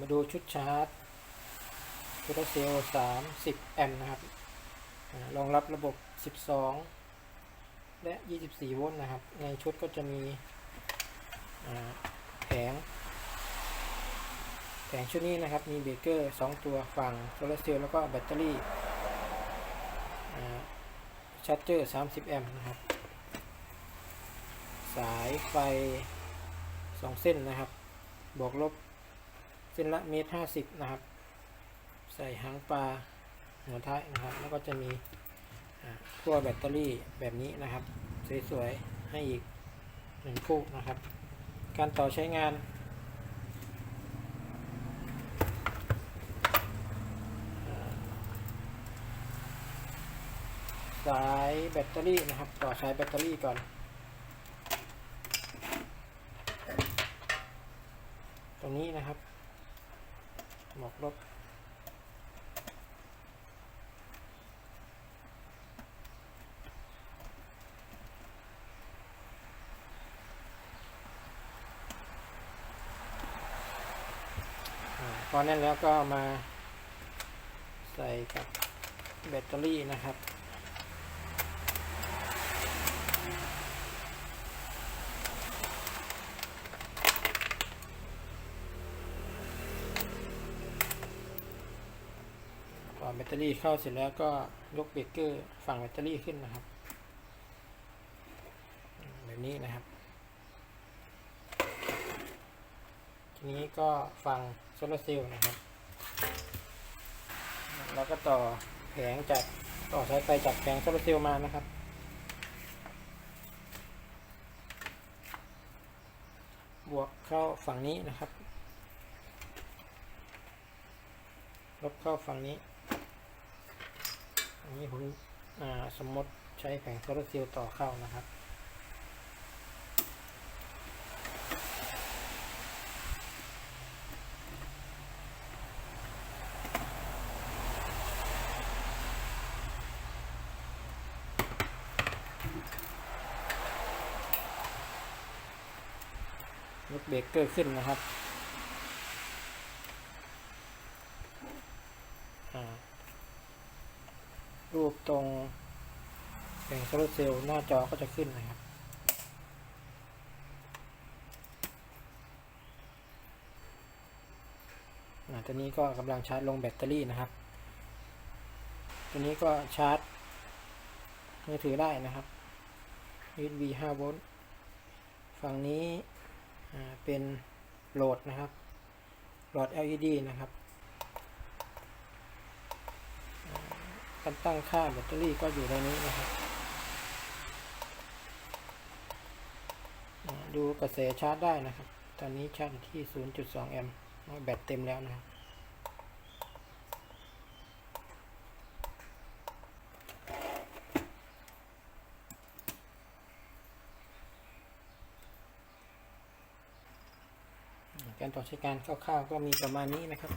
มาดูชุดชาร์จโซลาเซลล์30แอมป์นะครับรองรับระบบ12และ24โวลต์นะครับ ในชุดก็จะมีแผงแผงชุดนี้นะครับ มีเบรกเกอร์2ตัวฝั่งโซลาร์เซลล์แล้วก็แบตเตอรี่ชาร์จเจอร์ 30 แอมป์นะครับ สายไฟ 2 เส้นนะครับ บวกลบ ส้นละเมตรห้าสิบนะครับ ใส่หางปลาหัวท้ายนะครับ แล้วก็จะมีขั้วแบตเตอรี่แบบนี้นะครับ สวยๆ ให้อีกหนึ่งคู่นะครับ การต่อใช้งาน สายแบตเตอรี่นะครับ ต่อสายแบตเตอรี่ก่อนตรงนี้นะครับ บวกลบอ่าพอนั้นแล้วก็มาใส่กับแบตเตอรี่นะครับ แบตเตอรี่เข้าเสร็จแล้วก็ยกเบรกเกอร์ฝั่งแบตเตอรี่ขึ้นนะครับ แบบนี้นะครับ ทีนี้ก็ฟังโซลาร์เซลล์นะครับ แล้วก็ต่อแผงจากต่อสายไฟจากแผงโซลาร์เซลล์มานะครับบวกเข้าฝั่งนี้นะครับ ลบเข้าฝั่งนี้ ผมสมมติใช้แผงโซลาร์เซลล์ต่อเข้านะครับยกเบรกเกอร์ขึ้นนะครับ อ่า รูปตรงแผงโซลาเซลล์หน้าจอก็จะขึ้นนะครับ ตัวนี้ก็กำลังชาร์จลงแบตเตอรี่นะครับ ตัวนี้ก็ชาร์จมือถือได้นะครับ USB 5โวลต์ ฝั่งนี้เป็นโหลดนะครับ หลอด LED นะครับอ่า การตั้งค่าแบตเตอรี่ก็อยู่ในนี้นะครับดูกระแสชาร์จได้นะครับ ตอนนี้ชาร์จที่ 0.2 แอมป์แบตเต็มแล้วนะครับการต่อใช้การคร่าวๆก็มีประมาณนี้นะครับ